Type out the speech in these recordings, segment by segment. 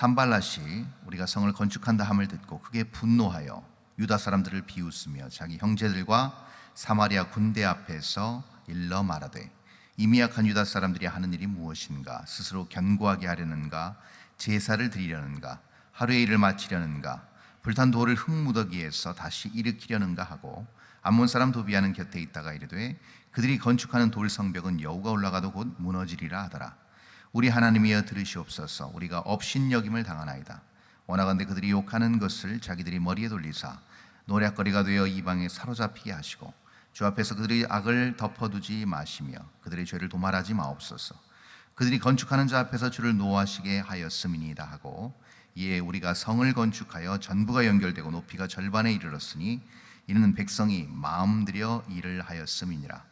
산발라시 우리가 성을 건축한다 함을 듣고 크게 분노하여 유다 사람들을 비웃으며 자기 형제들과 사마리아 군대 앞에서 일러 말하되 이 미 약한 유다 사람들이 하는 일이 무엇인가? 스스로 견고하게 하려는가? 제사를 드리려는가? 하루의 일을 마치려는가? 불탄 돌을 흙무더기에서 다시 일으키려는가? 하고 암몬 사람 도비아는 곁에 있다가 이르되 그들이 건축하는 돌 성벽은 여우가 올라가도 곧 무너지리라 하더라 우리 하나님이여 들으시옵소서. 우리가 업신여김을 당하나이다. 원하건대 그들이 욕하는 것을 자기들이 머리에 돌리사 노략거리가 되어 이방에 사로잡히게 하시고 주 앞에서 그들의 악을 덮어두지 마시며 그들의 죄를 도말하지 마옵소서. 그들이 건축하는 자 앞에서 주를 노하시게 하였음이니이다 하고 이에 우리가 성을 건축하여 전부가 연결되고 높이가 절반에 이르렀으니 이는 백성이 마음 들여 일을 하였음이니라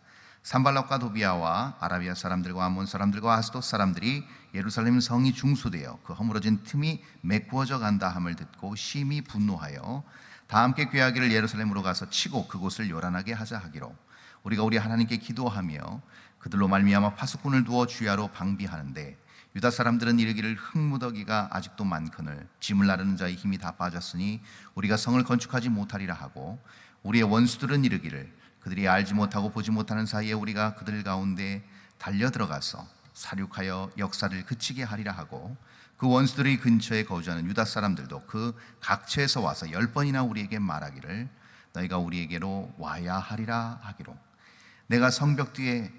산발락과 도비아와 아라비아 사람들과 암몬 사람들과 아스돗 사람들이 예루살렘 성이 중수되어 그 허물어진 틈이 메꾸어져 간다 함을 듣고 심히 분노하여 다 함께 꾀하기를 예루살렘으로 가서 치고 그곳을 요란하게 하자 하기로 우리가 우리 하나님께 기도하며 그들로 말미암아 파수꾼을 두어 주야로 방비하는데 유다 사람들은 이르기를 흙무더기가 아직도 많거늘 짐을 나르는 자의 힘이 다 빠졌으니 우리가 성을 건축하지 못하리라 하고 우리의 원수들은 이르기를 그들이 알지 못하고 보지 못하는 사이에 우리가 그들 가운데 달려 들어가서 사륙하여 역사를 그치게 하리라 하고 그 원수들의 근처에 거주하는 유다 사람들도 그 각처에서 와서 열 번이나 우리에게 말하기를 너희가 우리에게로 와야 하리라 하기로 내가 성벽 뒤에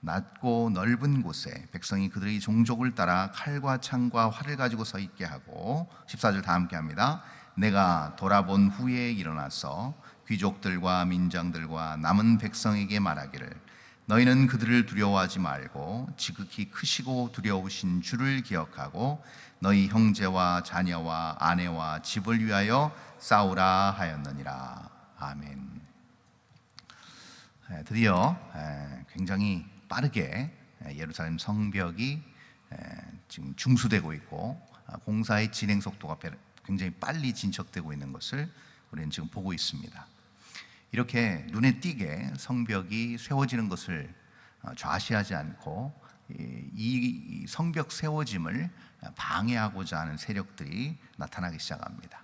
낮고 넓은 곳에 백성이 그들의 종족을 따라 칼과 창과 활을 가지고 서 있게 하고 14절 다 함께 합니다. 내가 돌아본 후에 일어나서 귀족들과 민장들과 남은 백성에게 말하기를 너희는 그들을 두려워하지 말고 지극히 크시고 두려우신 주를 기억하고 너희 형제와 자녀와 아내와 집을 위하여 싸우라 하였느니라. 아멘. 예, 드디어 예, 굉장히 빠르게 예, 예루살렘 성벽이 지금 중수되고 있고 아, 공사의 진행 속도가 굉장히 빨리 진척되고 있는 것을 우리는 지금 보고 있습니다. 이렇게 눈에 띄게 성벽이 세워지는 것을 어, 좌시하지 않고 이 성벽 세워짐을 방해하고자 하는 세력들이 나타나기 시작합니다.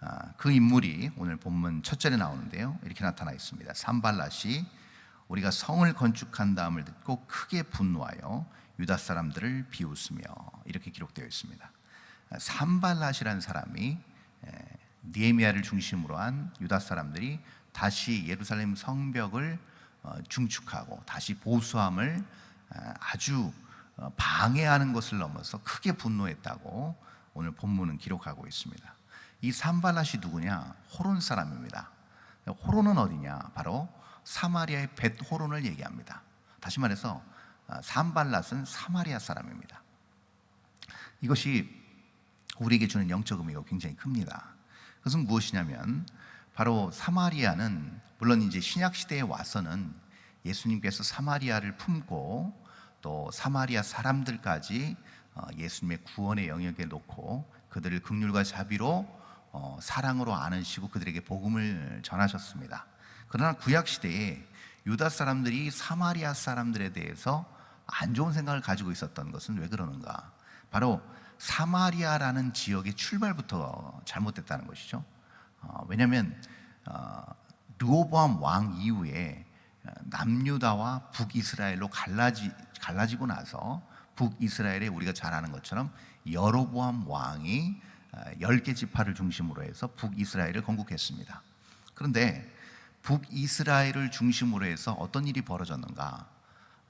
아, 그 인물이 오늘 본문 첫 절에 나오는데요. 이렇게 나타나 있습니다. 산발랏이 우리가 성을 건축한 다음을 듣고 크게 분노하여 유다 사람들을 비웃으며 이렇게 기록되어 있습니다. 산발랏이라는 사람이 니에미아를 중심으로 한 유다 사람들이 다시 예루살렘 성벽을 어, 중축하고 다시 보수함을 어, 아주 어, 방해하는 것을 넘어서 크게 분노했다고 오늘 본문은 기록하고 있습니다. 이 산발랏이 누구냐? 호론 사람입니다. 호론은 어디냐? 바로 사마리아의 벳호론을 얘기합니다. 다시 말해서 산발랏은 사마리아 사람입니다. 이것이 우리에게 주는 영적 의미가 굉장히 큽니다. 그것은 무엇이냐면 바로 사마리아는 물론 이제 신약 시대에 와서는 예수님께서 사마리아를 품고 또 사마리아 사람들까지 어, 예수님의 구원의 영역에 놓고 그들을 극률과 자비로 어, 사랑으로 안으시고 그들에게 복음을 전하셨습니다. 그러나 구약 시대에 유다 사람들이 사마리아 사람들에 대해서 안 좋은 생각을 가지고 있었던 것은 왜 그러는가? 바로 사마리아라는 지역의 출발부터 잘못됐다는 것이죠. 어, 왜냐하면 어, 르호보암 왕 이후에 어, 남유다와 북이스라엘로 갈라지, 갈라지고 나서 북이스라엘에 우리가 잘 아는 것처럼 여로보암 왕이 어, 열개 지파를 중심으로 해서 북이스라엘을 건국했습니다. 그런데 북이스라엘을 중심으로 해서 어떤 일이 벌어졌는가?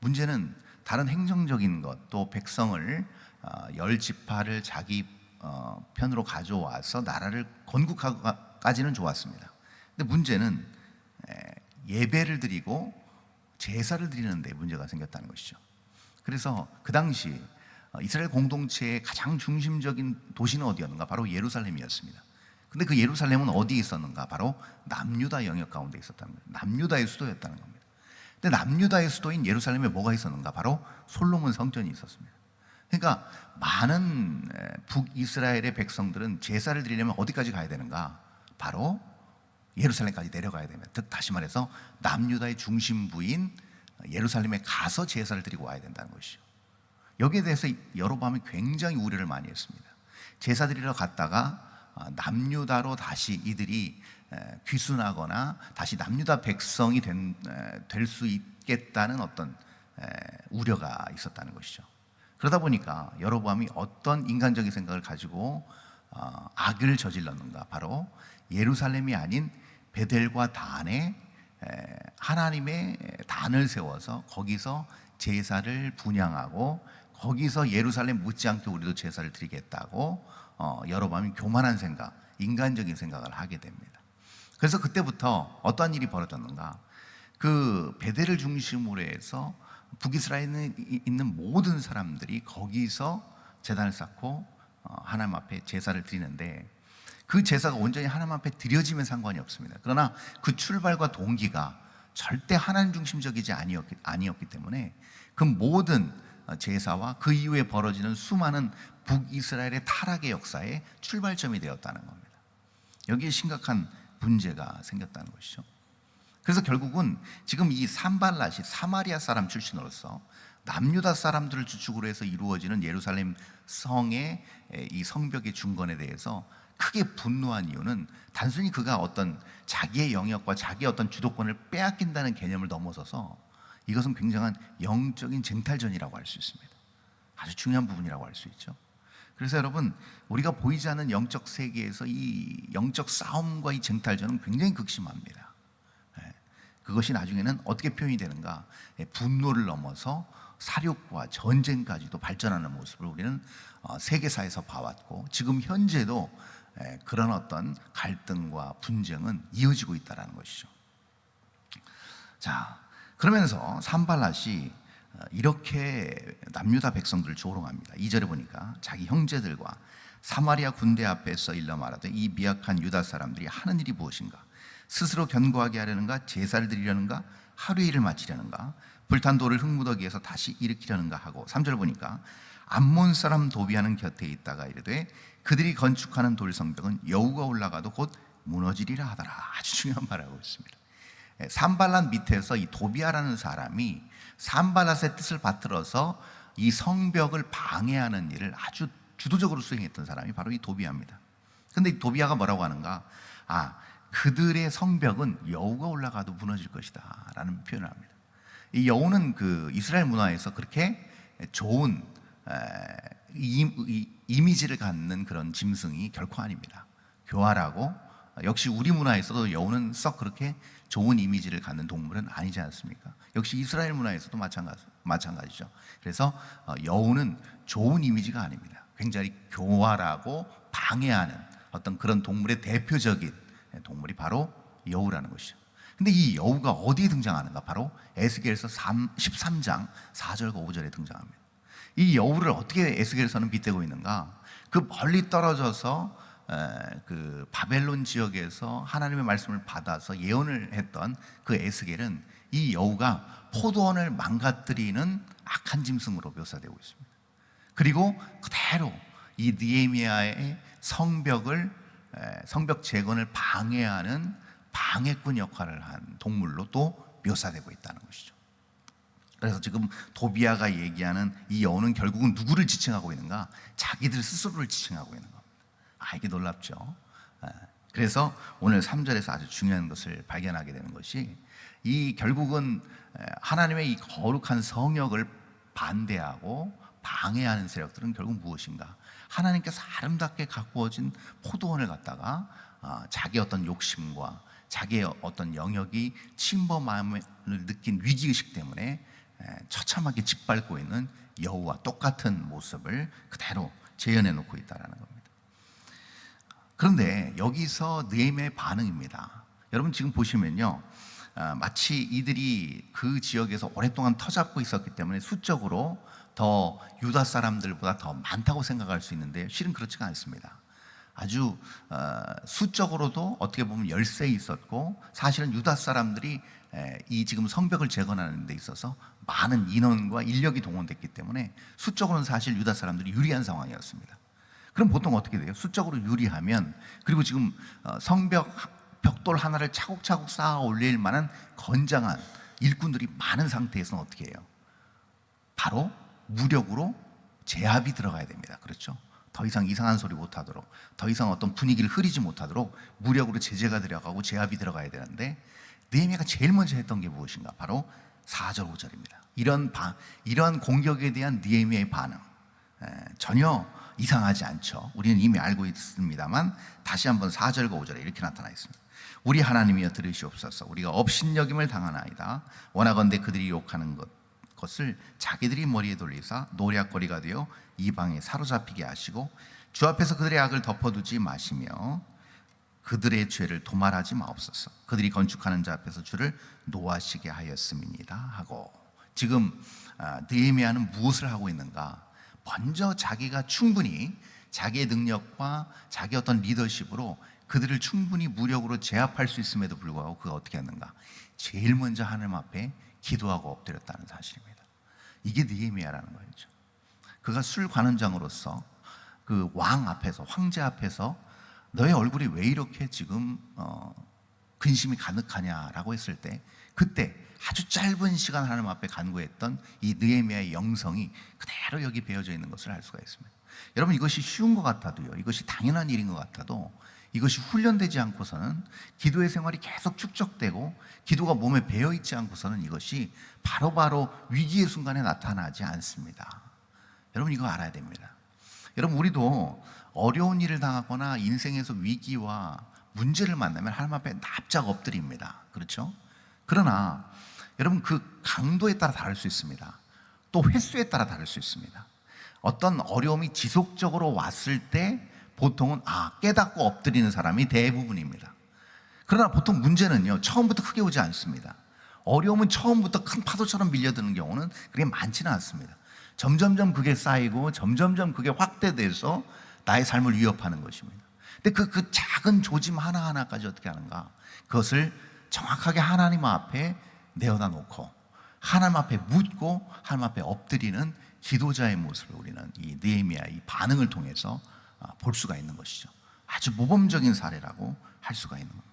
문제는 다른 행정적인 것, 또 백성을 열 지파를 자기 편으로 가져와서 나라를 건국하 기까지는 좋았습니다. 근데 문제는 예배를 드리고 제사를 드리는데 문제가 생겼다는 것이죠. 그래서 그 당시 어, 이스라엘 공동체의 가장 중심적인 도시는 어디였는가? 바로 예루살렘이었습니다. 근데 그 예루살렘은 어디에 있었는가? 바로 남유다 영역 가운데 있었다는 거예요. 남유다의 수도였다는 겁니다. 근데 남유다의 수도인 예루살렘에 뭐가 있었는가? 바로 솔로몬 성전이 있었습니다. 그러니까 많은 북이스라엘의 백성들은 제사를 드리려면 어디까지 가야 되는가? 바로 예루살렘까지 내려가야 되면 즉 다시 말해서 남유다의 중심부인 예루살렘에 가서 제사를 드리고 와야 된다는 것이죠. 여기에 대해서 여로보암이 굉장히 우려를 많이 했습니다. 제사 드리러 갔다가 어, 남유다로 다시 이들이 에, 귀순하거나 다시 남유다 백성이 될 수 있겠다는 어떤 에, 우려가 있었다는 것이죠. 그러다 보니까 여로보암이 어떤 인간적인 생각을 가지고 어, 악을 저질렀는가? 바로 예루살렘이 아닌 베델과 단에 에, 하나님의 단을 세워서 거기서 제사를 분양하고 거기서 예루살렘 묻지 않게 우리도 제사를 드리겠다고 어, 여로보암이 교만한 생각, 인간적인 생각을 하게 됩니다. 그래서 그때부터 어떠한 일이 벌어졌는가? 그 베델을 중심으로 해서 북이스라엘에 있는 모든 사람들이 거기서 제단을 쌓고 어, 하나님 앞에 제사를 드리는데 그 제사가 온전히 하나님 앞에 드려지면 상관이 없습니다. 그러나 그 출발과 동기가 절대 하나님 중심적이지 아니었기, 아니었기 때문에 그 모든 제사와 그 이후에 벌어지는 수많은 북이스라엘의 타락의 역사의 출발점이 되었다는 겁니다. 여기에 심각한 문제가 생겼다는 것이죠. 그래서 결국은 지금 이 산발랏이 사마리아 사람 출신으로서 남유다 사람들을 주축으로 해서 이루어지는 예루살렘 성의 이 성벽의 중건에 대해서 크게 분노한 이유는 단순히 그가 어떤 자기의 영역과 자기의 어떤 주도권을 빼앗긴다는 개념을 넘어서서 이것은 굉장한 영적인 쟁탈전이라고 할 수 있습니다. 아주 중요한 부분이라고 할 수 있죠. 그래서 여러분 우리가 보이지 않는 영적 세계에서 이 영적 싸움과 이 쟁탈전은 굉장히 극심합니다. 그것이 나중에는 어떻게 표현이 되는가? 예, 분노를 넘어서 사륙과 전쟁까지도 발전하는 모습을 우리는 어, 세계사에서 봐왔고 지금 현재도 예, 그런 어떤 갈등과 분쟁은 이어지고 있다는 것이죠. 자, 그러면서 산발랏이 어, 이렇게 남유다 백성들을 조롱합니다. 2절에 보니까 자기 형제들과 사마리아 군대 앞에서 일러 말하되 이 미약한 유다 사람들이 하는 일이 무엇인가? 스스로 견고하게 하려는가 제사를 드리려는가 하루의 일을 마치려는가 불탄 돌을 흙무더기에서 다시 일으키려는가 하고 3절 보니까 암몬 사람 도비하는 곁에 있다가 이르되 그들이 건축하는 돌 성벽은 여우가 올라가도 곧 무너지리라 하더라 아주 중요한 말을 하고 있습니다 예, 산발란 밑에서 이 도비아라는 사람이 산발랏의 뜻을 받들어서 이 성벽을 방해하는 일을 아주 주도적으로 수행했던 사람이 바로 이 도비아입니다. 근데 이 도비아가 뭐라고 하는가? 아, 그들의 성벽은 여우가 올라가도 무너질 것이다 라는 표현을 합니다. 이 여우는 그 이스라엘 문화에서 그렇게 좋은 이 미지를 갖는 그런 짐승이 결코 아닙니다. 교활하고 역시 우리 문화에서도 여우는 썩 그렇게 좋은 이미지를 갖는 동물은 아니지 않습니까? 역시 이스라엘 문화에서도 마찬가지, 마찬가지죠. 그래서 어, 여우는 좋은 이미지가 아닙니다. 굉장히 교활하고 방해하는 어떤 그런 동물의 대표적인 동물이 바로 여우라는 것이죠. 근데 이 여우가 어디에 등장하는가? 바로 에스겔서 13장 4절과 5절에 등장합니다. 이 여우를 어떻게 에스겔서는 빗대고 있는가? 그 멀리 떨어져서 그 바벨론 지역에서 하나님의 말씀을 받아서 예언을 했던 그 에스겔은 이 여우가 포도원을 망가뜨리는 악한 짐승으로 묘사되고 있습니다. 그리고 그대로 이 니에미아의 성벽을 성벽 재건을 방해하는 방해꾼 역할을 한 동물로 또 묘사되고 있다는 것이죠. 그래서 지금 도비아가 얘기하는 이 여우는 결국은 누구를 지칭하고 있는가? 자기들 스스로를 지칭하고 있는 겁니다. 아, 이게 놀랍죠. 그래서 오늘 3절에서 아주 중요한 것을 발견하게 되는 것이 이 결국은 하나님의 이 거룩한 성역을 반대하고 방해하는 세력들은 결국 무엇인가? 하나님께서 아름답게 가꾸어진 포도원을 갖다가 아, 자기 어떤 욕심과 자기의 어떤 영역이 침범함을 느낀 위기의식 때문에 처참하게 짓밟고 있는 여우와 똑같은 모습을 그대로 재현해 놓고 있다는 겁니다. 그런데 여기서 느헤미의 반응입니다. 여러분 지금 보시면요. 아, 마치 이들이 그 지역에서 오랫동안 터잡고 있었기 때문에 수적으로 더 유다 사람들보다 더 많다고 생각할 수 있는데 실은 그렇지가 않습니다. 아주 어, 수적으로도 어떻게 보면 열세 있었고 사실은 유다 사람들이 이 지금 성벽을 재건하는 데 있어서 많은 인원과 인력이 동원됐기 때문에 수적으로는 사실 유다 사람들이 유리한 상황이었습니다. 그럼 보통 어떻게 돼요? 수적으로 유리하면 그리고 지금 어, 성벽 벽돌 하나를 차곡차곡 쌓아 올릴 만한 건장한 일꾼들이 많은 상태에서는 어떻게 해요? 바로 무력으로 제압이 들어가야 됩니다. 그렇죠? 더 이상 이상한 소리 못 하도록 더 이상 어떤 분위기를 흐리지 못하도록 무력으로 제재가 들어가고 제압이 들어가야 되는데 느헤미야가 제일 먼저 했던 게 무엇인가? 바로 4절 5절입니다. 이런 바, 이러한 공격에 대한 느헤미야의 반응 에, 전혀 이상하지 않죠. 우리는 이미 알고 있습니다만 다시 한번 4절과 5절에 이렇게 나타나 있습니다. 우리 하나님이여 들으시옵소서. 우리가 업신여김을 당하나이다. 원하건대 그들이 욕하는 것 것을 자기들이 머리에 돌리사 노략거리가 되어 이방에 사로잡히게 하시고 주 앞에서 그들의 악을 덮어두지 마시며 그들의 죄를 도말하지 마옵소서. 그들이 건축하는 자 앞에서 주를 노하시게 하였음이니이다 하고 지금 아, 느헤미야는 무엇을 하고 있는가? 먼저 자기가 충분히 자기의 능력과 자기 어떤 리더십으로 그들을 충분히 무력으로 제압할 수 있음에도 불구하고 그가 어떻게 했는가? 제일 먼저 하나님 앞에 기도하고 엎드렸다는 사실입니다. 이게 느헤미야라는 거죠. 그가 술 관원장으로서 그 왕 앞에서 황제 앞에서 너의 얼굴이 왜 이렇게 지금 어, 근심이 가득하냐라고 했을 때 그때 아주 짧은 시간 하나님 앞에 간구했던 이 느헤미야의 영성이 그대로 여기 배어져 있는 것을 알 수가 있습니다. 여러분 이것이 쉬운 것 같아도요. 이것이 당연한 일인 것 같아도 이것이 훈련되지 않고서는 기도의 생활이 계속 축적되고 기도가 몸에 배어 있지 않고서는 이것이 바로 바로 위기의 순간에 나타나지 않습니다. 여러분 이거 알아야 됩니다. 여러분 우리도 어려운 일을 당하거나 인생에서 위기와 문제를 만나면 하나님 앞에 납작 엎드립니다. 그렇죠? 그러나 여러분 그 강도에 따라 다를 수 있습니다. 또 횟수에 따라 다를 수 있습니다. 어떤 어려움이 지속적으로 왔을 때 보통은 아 깨닫고 엎드리는 사람이 대부분입니다. 그러나 보통 문제는요 처음부터 크게 오지 않습니다. 어려움은 처음부터 큰 파도처럼 밀려드는 경우는 그게 많지는 않습니다. 점점점 그게 쌓이고 점점점 그게 확대돼서 나의 삶을 위협하는 것입니다. 근데 그, 그 작은 조짐 하나하나까지 어떻게 하는가? 그것을 정확하게 하나님 앞에 내어다 놓고 하나님 앞에 묻고 하나님 앞에 엎드리는 기도자의 모습을 우리는 이 느헤미야 이 반응을 통해서 아, 볼 수가 있는 것이죠. 아주 모범적인 사례라고 할 수가 있는 겁니다.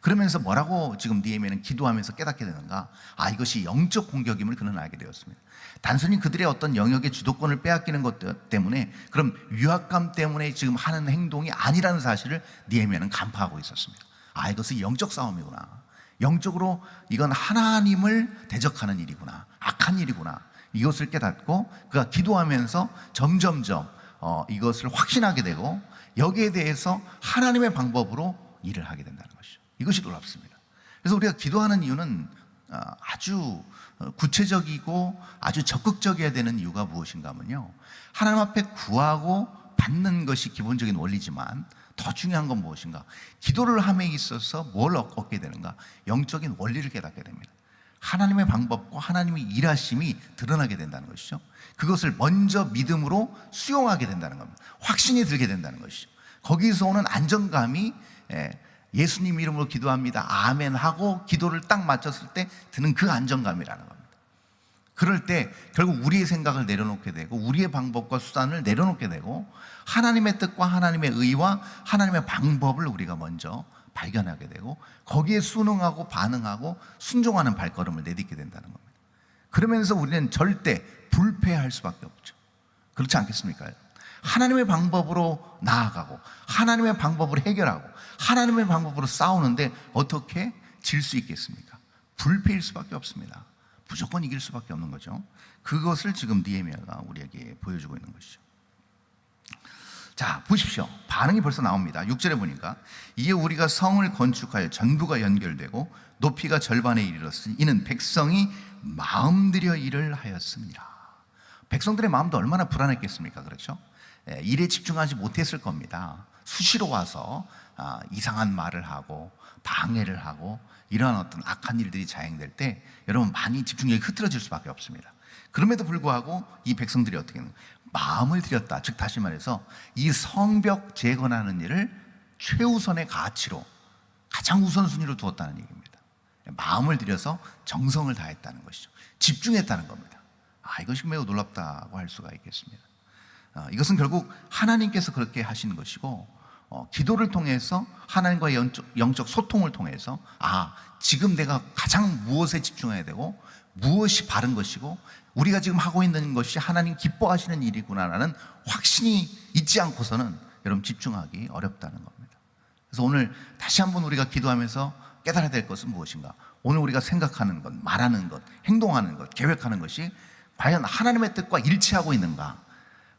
그러면서 뭐라고 지금 느헤미야는 기도하면서 깨닫게 되는가? 아 이것이 영적 공격임을 그는 알게 되었습니다. 단순히 그들의 어떤 영역의 주도권을 빼앗기는 것 때문에 그럼 위압감 때문에 지금 하는 행동이 아니라는 사실을 느헤미야는 간파하고 있었습니다. 아 이것은 영적 싸움이구나. 영적으로 이건 하나님을 대적하는 일이구나. 악한 일이구나. 이것을 깨닫고 그가 기도하면서 점점점 어, 이것을 확신하게 되고 여기에 대해서 하나님의 방법으로 일을 하게 된다는 것이죠. 이것이 놀랍습니다. 그래서 우리가 기도하는 이유는 어, 아주 구체적이고 아주 적극적이어야 되는 이유가 무엇인가 하면요. 하나님 앞에 구하고 받는 것이 기본적인 원리지만 더 중요한 건 무엇인가? 기도를 함에 있어서 뭘 얻게 되는가? 영적인 원리를 깨닫게 됩니다. 하나님의 방법과 하나님의 일하심이 드러나게 된다는 것이죠. 그것을 먼저 믿음으로 수용하게 된다는 겁니다. 확신이 들게 된다는 것이죠. 거기서 오는 안정감이 예, 예수님 이름으로 기도합니다. 아멘 하고 기도를 딱 마쳤을 때 드는 그 안정감이라는 겁니다. 그럴 때 결국 우리의 생각을 내려놓게 되고 우리의 방법과 수단을 내려놓게 되고 하나님의 뜻과 하나님의 의와 하나님의 방법을 우리가 먼저 발견하게 되고 거기에 순응하고 반응하고 순종하는 발걸음을 내딛게 된다는 겁니다. 그러면서 우리는 절대 불패할 수밖에 없죠. 그렇지 않겠습니까? 하나님의 방법으로 나아가고 하나님의 방법으로 해결하고 하나님의 방법으로 싸우는데 어떻게 질 수 있겠습니까? 불패일 수밖에 없습니다. 무조건 이길 수밖에 없는 거죠. 그것을 지금 니에미아가 우리에게 보여주고 있는 것이죠. 자, 보십시오. 반응이 벌써 나옵니다. 6절에 보니까 이에 우리가 성을 건축하여 전부가 연결되고 높이가 절반에 이르렀으니 이는 백성이 마음 들여 일을 하였습니다. 백성들의 마음도 얼마나 불안했겠습니까? 그렇죠? 예, 일에 집중하지 못했을 겁니다. 수시로 와서 아, 이상한 말을 하고 방해를 하고 이러한 어떤 악한 일들이 자행될 때 여러분 많이 집중력이 흐트러질 수밖에 없습니다. 그럼에도 불구하고 이 백성들이 어떻게 하는 마음을 들였다. 즉 다시 말해서 이 성벽 재건하는 일을 최우선의 가치로 가장 우선순위로 두었다는 얘기입니다. 마음을 들여서 정성을 다했다는 것이죠. 집중했다는 겁니다. 아, 이것이 매우 놀랍다고 할 수가 있겠습니다. 아, 이것은 결국 하나님께서 그렇게 하신 것이고, 어, 기도를 통해서 하나님과의 영적, 영적 소통을 통해서, 아, 지금 내가 가장 무엇에 집중해야 되고, 무엇이 바른 것이고, 우리가 지금 하고 있는 것이 하나님 기뻐하시는 일이구나라는 확신이 있지 않고서는 여러분 집중하기 어렵다는 겁니다. 그래서 오늘 다시 한번 우리가 기도하면서 깨달아야 될 것은 무엇인가? 오늘 우리가 생각하는 것, 말하는 것, 행동하는 것, 계획하는 것이 과연 하나님의 뜻과 일치하고 있는가?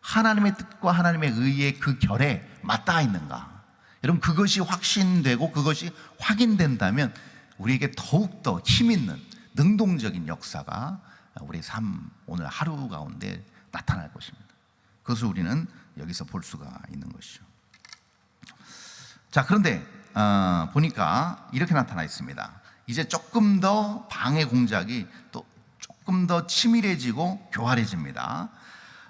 하나님의 뜻과 하나님의 의의 그 결에 맞닿아 있는가? 여러분 그것이 확신되고 그것이 확인된다면 우리에게 더욱더 힘 있는 능동적인 역사가 우리 삶 오늘 하루 가운데 나타날 것입니다. 그것을 우리는 여기서 볼 수가 있는 것이죠. 자 그런데 어, 보니까 이렇게 나타나 있습니다. 이제 조금 더 방해 공작이 또 조금 더 치밀해지고 교활해집니다.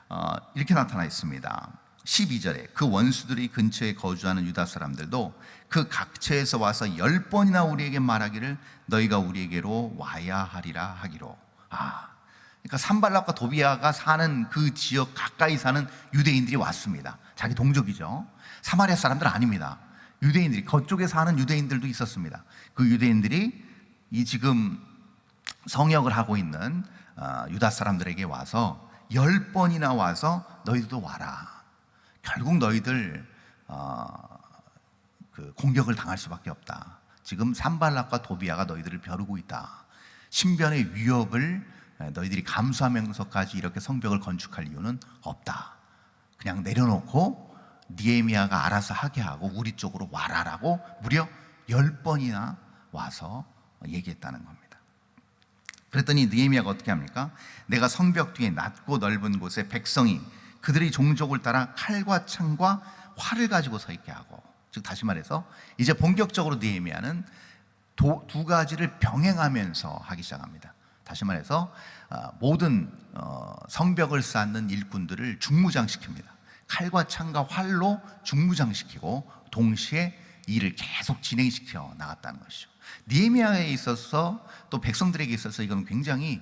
어, 이렇게 나타나 있습니다. 12절에 그 원수들이 근처에 거주하는 유다 사람들도 그 각처에서 와서 열 번이나 우리에게 말하기를 너희가 우리에게로 와야 하리라 하기로. 아, 그러니까 산발락과 도비아가 사는 그 지역 가까이 사는 유대인들이 왔습니다. 자기 동족이죠. 사마리아 사람들 아닙니다. 유대인들이 그쪽에 사는 유대인들도 있었습니다. 그 유대인들이 이 지금 성역을 하고 있는 어, 유다 사람들에게 와서 열 번이나 와서 너희들도 와라. 결국 너희들 어, 그 공격을 당할 수밖에 없다. 지금 산발락과 도비아가 너희들을 벼르고 있다. 신변의 위협을 너희들이 감수하면서까지 이렇게 성벽을 건축할 이유는 없다. 그냥 내려놓고 니에미아가 알아서 하게 하고 우리 쪽으로 와라라고 무려 열 번이나 와서 얘기했다는 겁니다. 그랬더니 느헤미야가 어떻게 합니까? 내가 성벽 뒤에 낮고 넓은 곳에 백성이 그들의 종족을 따라 칼과 창과 활을 가지고 서 있게 하고 즉 다시 말해서 이제 본격적으로 느헤미야는 두 가지를 병행하면서 하기 시작합니다. 다시 말해서 어, 모든 어, 성벽을 쌓는 일꾼들을 중무장시킵니다. 칼과 창과 활로 중무장시키고 동시에 일을 계속 진행시켜 나갔다는 것이죠. 니에미아에 있어서 또 백성들에게 있어서 이건 굉장히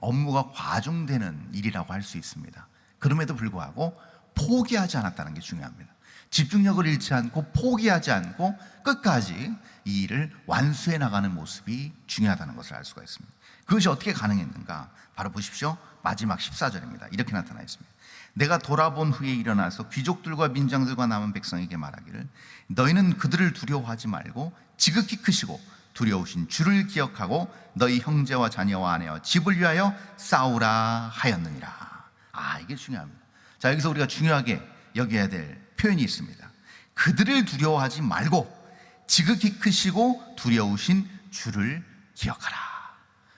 업무가 과중되는 일이라고 할 수 있습니다. 그럼에도 불구하고 포기하지 않았다는 게 중요합니다. 집중력을 잃지 않고 포기하지 않고 끝까지 이 일을 완수해 나가는 모습이 중요하다는 것을 알 수가 있습니다. 그것이 어떻게 가능했는가? 바로 보십시오. 마지막 14절입니다. 이렇게 나타나 있습니다. 내가 돌아본 후에 일어나서 귀족들과 민장들과 남은 백성에게 말하기를 너희는 그들을 두려워하지 말고 지극히 크시고 두려우신 주를 기억하고 너희 형제와 자녀와 아내와 집을 위하여 싸우라 하였느니라. 아, 이게 중요합니다. 자, 여기서 우리가 중요하게 여겨야 될 표현이 있습니다. 그들을 두려워하지 말고 지극히 크시고 두려우신 주를 기억하라.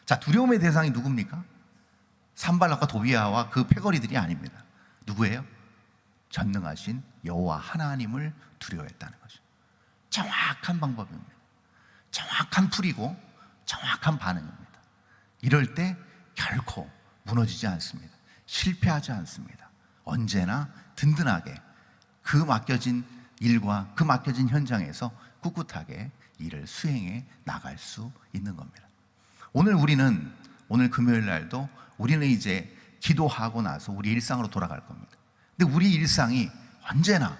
자, 두려움의 대상이 누굽니까? 산발락과 도비아와 그 패거리들이 아닙니다. 누구예요? 전능하신 여호와 하나님을 두려워했다는 거죠. 정확한 방법입니다. 정확한 풀이고 정확한 반응입니다. 이럴 때 결코 무너지지 않습니다. 실패하지 않습니다. 언제나 든든하게 그 맡겨진 일과 그 맡겨진 현장에서 꿋꿋하게 일을 수행해 나갈 수 있는 겁니다. 오늘 우리는 오늘 금요일 날도 우리는 이제 기도하고 나서 우리 일상으로 돌아갈 겁니다. 근데 우리 일상이 언제나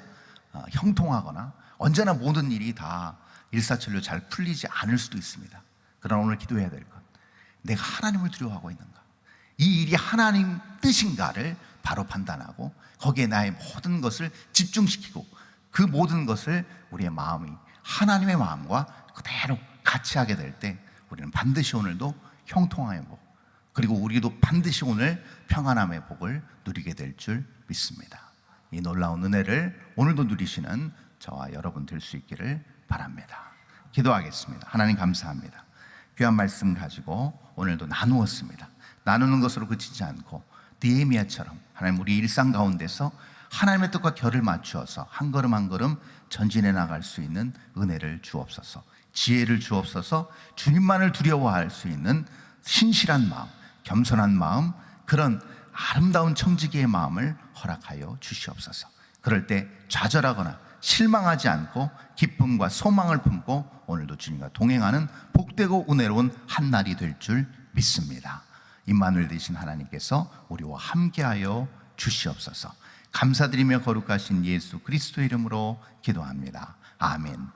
어, 형통하거나 언제나 모든 일이 다 일사천리로 잘 풀리지 않을 수도 있습니다. 그러나 오늘 기도해야 될 것. 내가 하나님을 두려워하고 있는가? 이 일이 하나님 뜻인가를 바로 판단하고 거기에 나의 모든 것을 집중시키고 그 모든 것을 우리의 마음이 하나님의 마음과 그대로 같이 하게 될 때 우리는 반드시 오늘도 형통함의 복 그리고 우리도 반드시 오늘 평안함의 복을 누리게 될 줄 믿습니다. 이 놀라운 은혜를 오늘도 누리시는 저와 여러분 될 수 있기를 바랍니다. 기도하겠습니다. 하나님 감사합니다. 귀한 말씀 가지고 오늘도 나누었습니다. 나누는 것으로 그치지 않고 디에미아처럼 하나님 우리 일상 가운데서 하나님의 뜻과 결을 맞추어서 한 걸음 한 걸음 전진해 나갈 수 있는 은혜를 주옵소서. 지혜를 주옵소서. 주님만을 두려워할 수 있는 신실한 마음, 겸손한 마음, 그런 아름다운 청지기의 마음을 허락하여 주시옵소서. 그럴 때 좌절하거나 실망하지 않고 기쁨과 소망을 품고 오늘도 주님과 동행하는 복되고 은혜로운 한 날이 될 줄 믿습니다. 임마누엘 되신 하나님께서 우리와 함께하여 주시옵소서. 감사드리며 거룩하신 예수 그리스도 이름으로 기도합니다. 아멘.